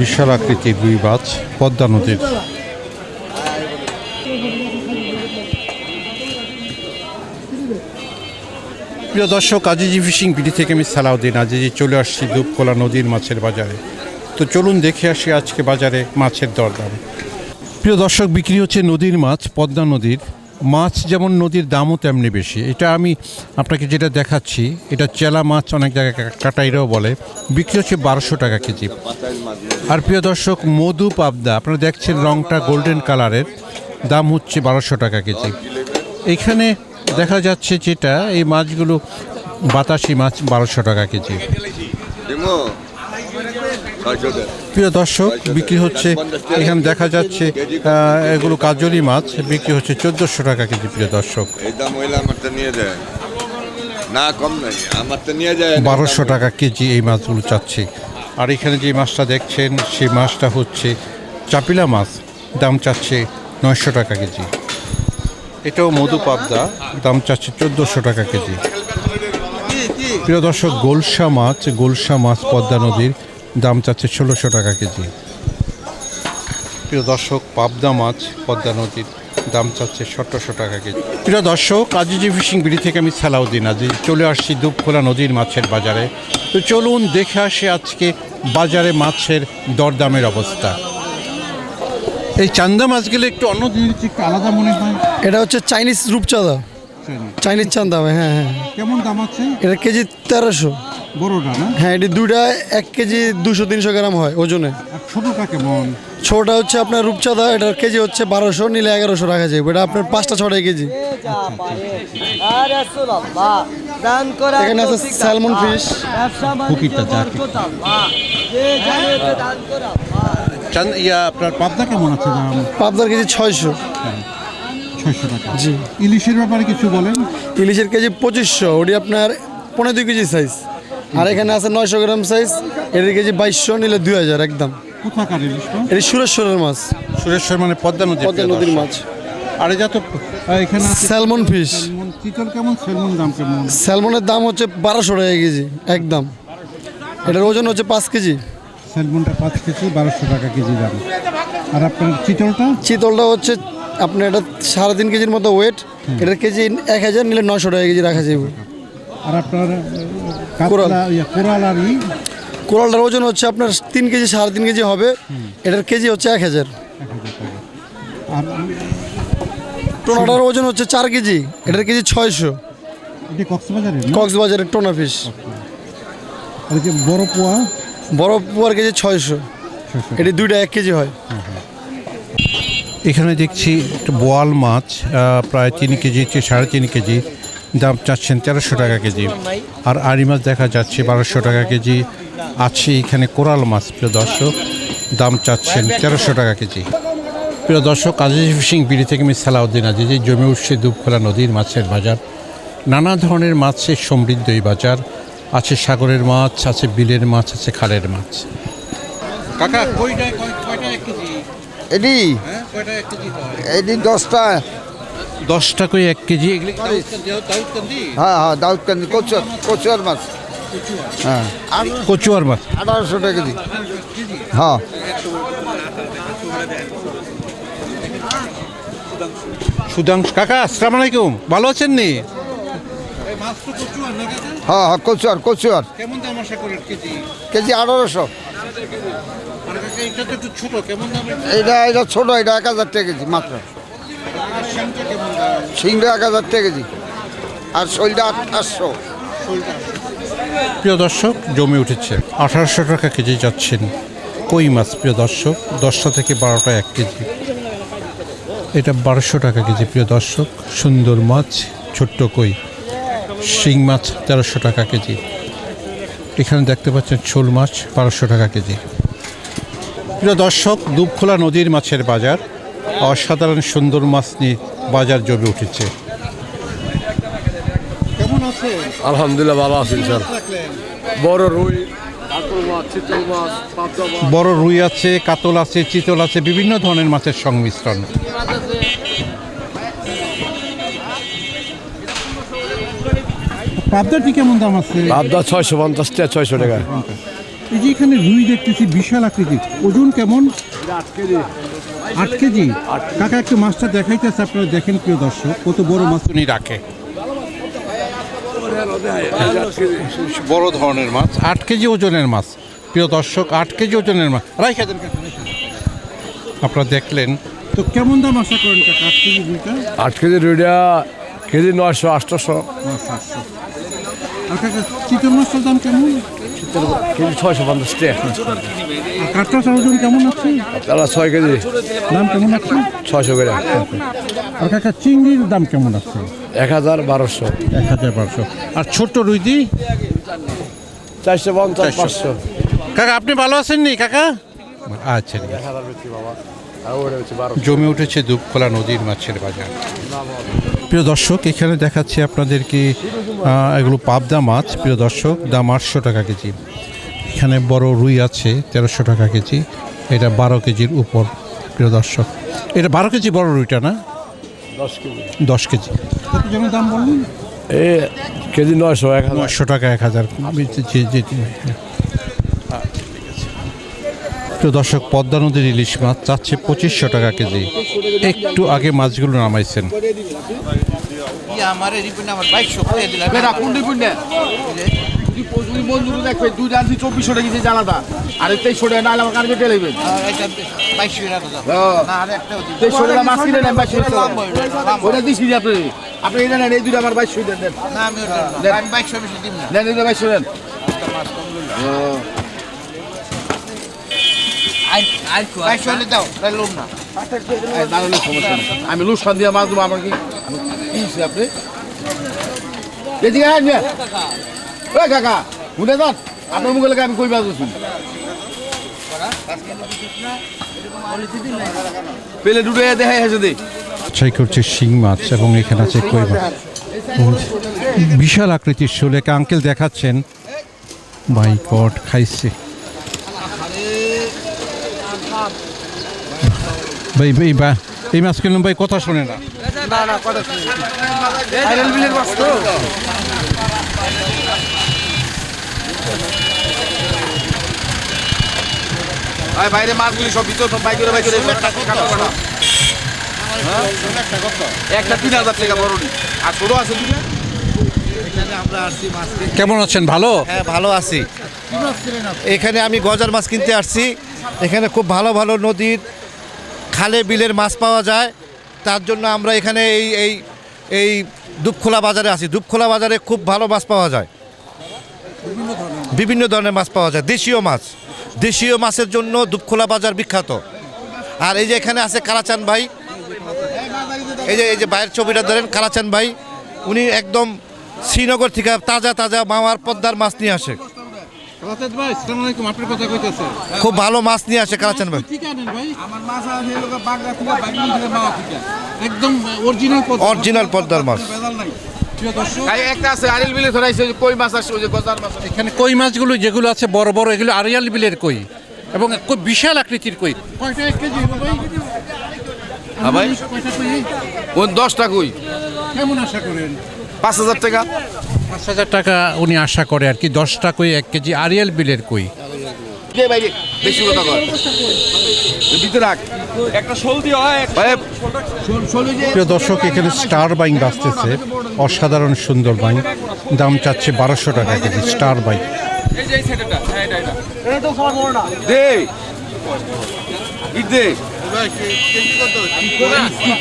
বিশাল আকৃতির দুই মাছ, পদ্মা নদীর। প্রিয় দর্শক, আজিজি ফিশিং বিডি থেকে আমি সালাউদ্দিন আজিজি, চলে আসছি দুপকোলা নদীর মাছের বাজারে। তো চলুন দেখে আসি আজকে বাজারে মাছের দরদাম। প্রিয় দর্শক, বিক্রি হচ্ছে নদীর মাছ, পদ্মা নদীর। মাছ যেমন নদীর দামও তেমনি বেশি। এটা আমি আপনাকে যেটা দেখাচ্ছি, এটা চেলা মাছ অনেক জায়গায় কাটাইরাও বলে। বিক্রি হচ্ছে বারোশো টাকা কেজি। আর প্রিয় দর্শক, মধু পাবদা, আপনারা দেখছেন রংটা গোল্ডেন কালারের, দাম হচ্ছে বারোশো টাকা কেজি। এখানে দেখা যাচ্ছে যেটা, এই মাছগুলো বাতাসি মাছ বারোশো টাকা কেজি। প্রিয় দর্শক বিক্রি হচ্ছে এখানে দেখা যাচ্ছে এগুলো কাজলি মাছ বিক্রি হচ্ছে চোদ্দোশো টাকা কেজি প্রিয় দর্শক। নিয়ে না কম নাই আমারটা নিয়ে যায়। বারোশো টাকা কেজি এই মাছগুলো চাচ্ছি। আর এখানে যে মাছটা দেখছেন সেই মাছটা হচ্ছে চাপিলা মাছ দাম চাচ্ছে নয়শো টাকা কেজি। এটাও মধু পাবদা দাম চাচ্ছে চোদ্দোশো টাকা কেজি। প্রিয় দর্শক গোলসা মাছ গোলসা মাছ পদ্মা নদীর দাম চাচ্ছে ষোলোশো টাকা কেজি। প্রিয় দর্শক পাবদা মাছ পদ্মা নদীর দাম চাচ্ছে সতেরোশো টাকা কেজি। প্রিয় দর্শক আজিজি ফিশিং বিড়ি থেকে আমি সালাউদ্দিন আজি চলে আসছি দুপখোলা নদীর মাছের বাজারে। তো চলুন দেখে আসি আজকে বাজারে মাছের দরদামের অবস্থা। এই চান্দা মাছগুলো একটু অন্য জিনিস একটু আলাদা মনে হয়। এটা হচ্ছে চাইনিজ রূপচাঁদা। চাইনিজ চান্দা ভাই হ্যাঁ হ্যাঁ। কেমন দাম আছে? এটা কেজি তেরোশো। বড়টা না? হ্যাঁ এটি দুইটা এক কেজি দুশো তিনশো গ্রাম হয় ওজনে। ছোটটা কেমন? ছোটটা হচ্ছে আপনার রূপচাঁদা এটার কেজি হচ্ছে বারোশো নিলে এগারোশো রাখা যায়। এটা আপনার পাঁচটা ছটাই কেজি। এখানে আছে স্যালমন ফিশ ইয়া আপনার পাবদা কেমন আছে দাম? পাবদার কেজি ছয়শো। ছয়শো টাকা। জি। ইলিশের ব্যাপারে কিছু বলেন? ইলিশের কেজি পঁচিশশো ওটি আপনার পনেরো দুই কেজি সাইজ আর এখানে আছে নয়শো গ্রাম সাইজ এটির কেজি বাইশশো নিলে দুই হাজার একদম। কোথাকার এটি সুরেশ্বরের মাছ। সুরেশ্বর মানে পদ্মা নদী পদ্মা নদীর মাছ। আর এটা তো এখানে স্যালমন ফিশ চিতল কেমন? স্যালমন দাম কেমন? স্যালমনের দাম হচ্ছে বারোশো টাকা কেজি একদম। এটার ওজন হচ্ছে পাঁচ কেজি। স্যালমনটা পাঁচ কেজি বারোশো টাকা কেজি দাম। আর আপনার চিতলটা? চিতলটা হচ্ছে আপনার এটা সাড়ে তিন কেজির মতো ওয়েট এটার কেজি এক হাজার নিলে নশো টাকা কেজি রাখা যাবে। আর আপনার আহ, কোরাল। কাতলা ইয়া, কোরালটার ওজন হচ্ছে আপনার তিন কেজি সাড়ে তিন কেজি হবে। এটার কেজি হচ্ছে এক হাজার। আর টোনাটার ওজন হচ্ছে চার কেজি এটার কেজি ছয়শো। কক্সবাজারের কক্সবাজারের টোনা আর যে বড় পোয়া? বড় পোয়ার কেজি ছয়শো। ছয়শো। এটি দুইটা এক কেজি হয়। এখানে দেখছি একটা বোয়াল মাছ প্রায় তিন কেজি সাড়ে তিন কেজি। দাম চাচ্ছেন তেরোশো টাকা কেজি। আর আড়ি মাছ দেখা যাচ্ছে বারোশো টাকা কেজি। আছে এখানে কোরাল মাছ প্রিয় দর্শক দাম চাচ্ছেন তেরোশো টাকা কেজি। প্রিয় দর্শক কাজী ফিশিং বিড়ি থেকে আমি সালাউদ্দিন আজিজ। জমে উঠছে দুপখোলা নদীর মাছের বাজার। নানা ধরনের মাছের সমৃদ্ধ এই বাজার। আছে সাগরের মাছ আছে বিলের মাছ আছে খালের মাছ। কাকা কয়টা কয়টা কেজি? এটি? হ্যাঁ হয়? এটি দশটা। দশটা করে এক কেজি? এগুলি হ্যাঁ হ্যাঁ দাউদকান্দি কচুয়ার কচুয়ার মাছ। হ্যাঁ। আর কচুয়ার মাছ? আঠারোশো টাকা কেজি। হ্যাঁ। সুধাংশ কাকা আসসালামু আলাইকুম। ভালো আছেন নি? হ্যাঁ হ্যাঁ কচুয়ার কচুয়ার। কেজি? আঠারোশো। আর কাকা এটা ছোট। এটা এটা ছোটো এটা এক হাজার টাকা কেজি মাত্র। সিংড়া এক হাজার টাকা কেজি। আর শৈলটা আটশো। প্রিয় দর্শক, জমে উঠেছে। আঠারোশো টাকা কেজি যাচ্ছেন কই মাছ, প্রিয় দর্শক? দশটা থেকে বারোটা এক কেজি। এটা বারোশো টাকা কেজি, প্রিয় দর্শক। সুন্দর মাছ, ছোট্ট কই। শিং মাছ, তেরোশো টাকা কেজি। এখানে দেখতে পাচ্ছেন শোল মাছ, বারোশো টাকা কেজি। প্রিয় দর্শক, দুবখোলা নদীর মাছের বাজার। অসাধারণ সুন্দর মাছ নিয়ে বাজার জমে উঠেছে। আলহামদুলিল্লাহ ভালো আছেন স্যার। বড় রুই কাতল মাছ চিতল মাছ পাবদা মাছ। বড় রুই আছে কাতল আছে চিতল আছে বিভিন্ন ধরনের মাছের সংমিশ্রণ। পাবদাটি কেমন দাম আছে? পাবদা ছয়শো পঞ্চাশ টাকা ছয়শো টাকা। এই যে এখানে রুই দেখতেছি বিশাল আকৃতি ওজন কেমন? আট কেজি? কাকা একটু মাছটা দেখাইতেছে আপনারা দেখেন প্রিয় দর্শক কত বড় মাছ। উনি রাখে। বড় ধরনের মাছ আট কেজি ওজনের মাছ। প্রিয় দর্শক আট কেজি ওজনের মাছ। রাইখা দেন। আপনারা দেখলেন। তো কেমন দাম আশা করেন কাকা আট কেজি রুইটা আট কেজি রুইটা কেজি নয়শো আটশোশো। সাতশো আর কাকা চিকেন মাছটার দাম কেমন? কেজি ছয়শো পঞ্চাশ টাকা কাঠটার ওজন কেমন আছে? তারা ছয় কেজি। দাম কেমন আছে? ছয়শো করে। আর কাকা চিংড়ির দাম কেমন আছে? এক হাজার বারোশো। এক হাজার পাঁচশো আর ছোট্ট রুইদি চারশো পঞ্চাশ পাঁচশো। কাকা আপনি ভালো আছেন নি কাকা? আচ্ছা জমে উঠেছে দুপখোলা নদীর মাছের বাজার। প্রিয় দর্শক এখানে দেখাচ্ছি আপনাদেরকে এগুলো পাবদা মাছ। প্রিয় দর্শক দাম আটশো টাকা কেজি। এখানে বড় রুই আছে তেরোশো টাকা কেজি। এটা বারো কেজির উপর প্রিয় দর্শক। এটা বারো কেজি বড় রুইটা না? দশ কেজি। দশ কত দাম বললেন? এই কেজি নয়শো এক নয়শো টাকা এক হাজার। প্রিয় দর্শক পদ্মা নদীর ইলিশ মাছ চাচ্ছে পঁচিশশো টাকা কেজি। একটু আগে মাছগুলো নামাইছেন। আপনি। আপনি এটা নেন এই দুটো আমার বাইশশো দেন। দেন আমি ওটা দেন। দাও না। সমস্যা নেই। আমি লুসান দিয়ে মাছ দেবো আমার কি আপনি? এদিকে আয় ওই কাকা শুনে যান। আপনার মুখে লেগে আমি কই মাছ দিচ্ছি পেলে দুটো দেখে এসে দিই ছাই করছে শিং মাছ এবং এখানে আছে কই মাছ? বিশাল আকৃতির শোলেকে আঙ্কেল দেখাচ্ছেন। গড খাইছে। ভাই ভাই বা এই মাছ কিনলাম ভাই কথা শোনে না। ভাই বাইরে মাছগুলি সব ভিতর সব বাইকের বাইকের একটা তিন হাজার টাকা বড় আর ছোট আছে দুটো? কেমন আছেন? ভালো? হ্যাঁ ভালো আছি। এখানে আমি গজার মাছ কিনতে আসছি। এখানে খুব ভালো ভালো নদীর খালে বিলের মাছ পাওয়া যায়। তার জন্য আমরা এখানে এই এই এই দুপখোলা বাজারে আছি। দুপখোলা বাজারে খুব ভালো মাছ পাওয়া যায়। বিভিন্ন ধরনের মাছ পাওয়া যায়। দেশীয় মাছ। দেশীয় মাছের জন্য দুপখোলা বাজার বিখ্যাত। আর এই যে এখানে আছে কালাচান ভাই। এই যে এই যে বাইরের ছবিটা ধরেন কালাচান ভাই। উনি একদম শ্রীনগর থেকে তাজা তাজা মামার পদ্মার মাছ নিয়ে আসে। ভাই আসসালামু আলাইকুম আপনার কথা কইতেছে। খুব ভালো মাছ নিয়ে আসে কালাচান ভাই ঠিক আনেন ভাই আমার মাছ আছে লোক বাগদা থেকে বাইকের থেকে মাওয়া থেকে। একদম অরিজিনাল অরিজিনাল পদ্মার মাছ। বেজাল নাই। প্রিয় দর্শক এই একটা আছে আরিল বিলে ধরাইছে কই মাছ আছে ওই যে গজার মাছ এখানে কই মাছগুলো যেগুলো আছে বড় বড় এগুলো আড়িয়াল বিলের কই। এবং বিশাল আকৃতির কই। কয়টা এক কেজি ভাই? হ্যাঁ ভাই। দশটা কই? কেমন আশা করেন? পাঁচ হাজার টাকা। পাঁচ হাজার টাকা উনি আশা করে আর কি দশটা কই এক কেজি আড়িয়াল বিলের কই। বেশি কথা কয় রাখ একটা শোল দিয়ে হয় শোল ওই যে প্রিয় দর্শক এখানে স্টার বাইং বাঁচতেছে অসাধারণ সুন্দর বাইং দাম চাচ্ছে বারোশো টাকা কেজি স্টার বাইং দে। ইট দে।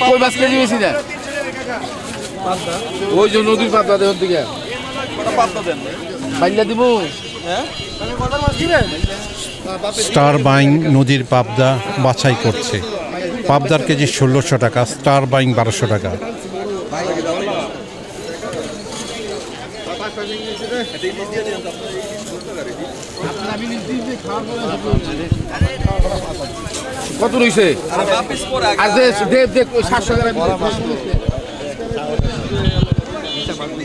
কই মাছ কেজি বেশি না ওই যে নদীর পাতা দেওয়ার দিকে। স্টার বাইং নদীর পাবদা বাছাই করছে। পাবদার কেজি ষোলোশো টাকা স্টার বাইং বারোশো টাকা। কত সাতশো গ্রাম